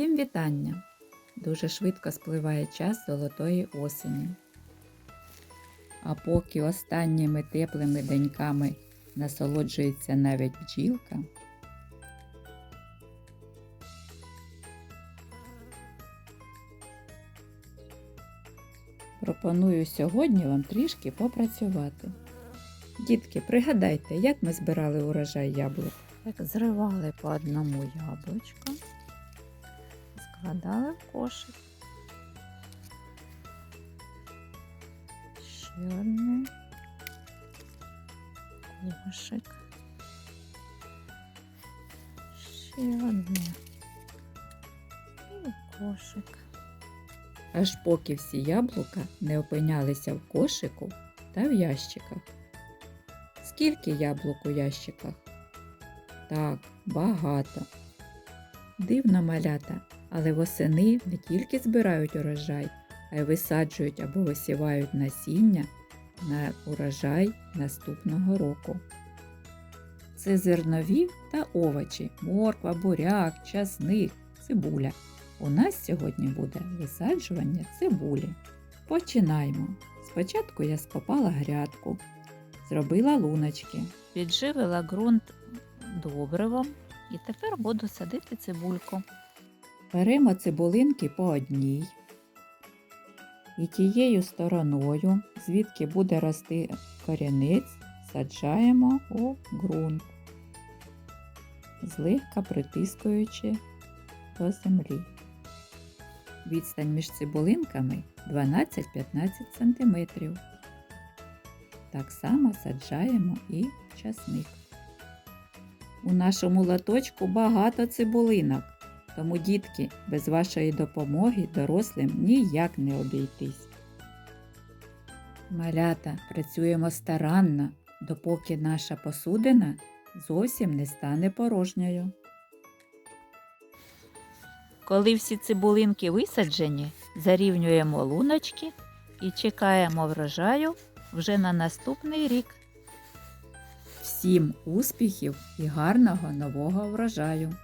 Усім вітання! Дуже швидко спливає час золотої осені. А поки останніми теплими деньками насолоджується навіть бджілка, пропоную сьогодні вам трішки попрацювати. Дітки, пригадайте, як ми збирали урожай яблук. Зривали по одному яблучку, складали в кошик. Ще одне кошик. Ще одне. І кошик. Аж поки всі яблука не опинялися в кошику та в ящиках. Скільки яблук у ящиках? Так, багато. Дивно малята, але восени не тільки збирають урожай, а й висаджують або висівають насіння на урожай наступного року. Це зернові та овочі, морква, буряк, часник, цибуля. У нас сьогодні буде висаджування цибулі. Починаємо. Спочатку я скопала грядку, зробила луночки, підживила ґрунт добривом і тепер буду садити цибульку. Беремо цибулинки по одній. І тією стороною, звідки буде рости корінець, саджаємо у ґрунт, злегка притискуючи до землі. Відстань між цибулинками 12-15 см. Так само саджаємо і часник. У нашому лоточку багато цибулинок, тому, дітки, без вашої допомоги дорослим ніяк не обійтись. Малята працюємо старанно, допоки наша посудина зовсім не стане порожньою. Коли всі цибулинки висаджені, зарівнюємо луночки і чекаємо врожаю вже на наступний рік. Всім успіхів і гарного нового врожаю!